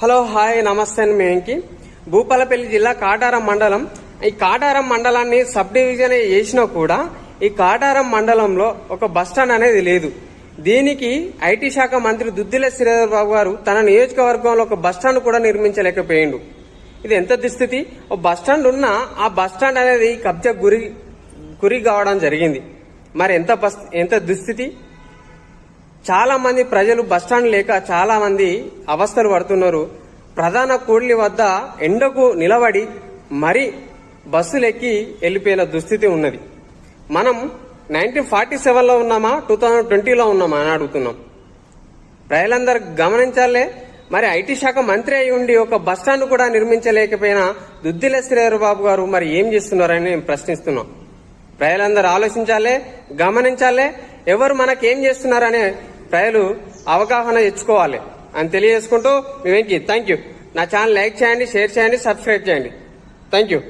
Hello hi నమస్తే అండి మేంకి భూపాలపల్లి జిల్లా కాటారం మండలం. ఈ కాటారం మండలాన్ని సబ్ డివిజన్ చేసినా కూడా ఈ కాటారం మండలంలో ఒక బస్ స్టాండ్ అనేది లేదు. దీనికి ఐటీ శాఖ మంత్రి దుద్దిల శ్రీధర్ బాబు గారు తన నియోజకవర్గంలో ఒక బస్ స్టాండ్ కూడా నిర్మించలేకపోయిండు. ఇది ఎంత దుస్థితి? ఒక బస్ స్టాండ్ ఉన్నా ఆ బస్ స్టాండ్ అనేది కబ్జా గురి గురి కావడం జరిగింది. మరి ఎంత ఎంత దుస్థితి? చాలా మంది ప్రజలు బస్టాండ్ లేక చాలా మంది అవస్థలు పడుతున్నారు. ప్రధాన కూడలి వద్ద ఎండకు నిలబడి మరి బస్సులు ఎక్కి వెళ్ళిపోయిన దుస్థితి ఉన్నది. మనం నైన్టీన్ ఫార్టీ సెవెన్లో ఉన్నామా? టూ థౌజండ్ ట్వంటీలో ఉన్నామా అని అడుగుతున్నాం. ప్రజలందరూ గమనించాలే. మరి ఐటీ శాఖ మంత్రి అయి ఉండి ఒక బస్టాండ్ కూడా నిర్మించలేకపోయినా దుద్దిల శ్రీధర్ బాబు గారు మరి ఏం చేస్తున్నారని నేను ప్రశ్నిస్తున్నాం. ప్రజలందరూ ఆలోచించాలే గమనించాలే. ఎవరు మనకేం చేస్తున్నారనే ప్రజలు అవగాహన ఇచ్చుకోవాలి అని తెలియజేసుకుంటూ మేమేంటి థ్యాంక్ యూ నా ఛానల్ లైక్ చేయండి షేర్ చేయండి సబ్స్క్రైబ్ చేయండి. Thank you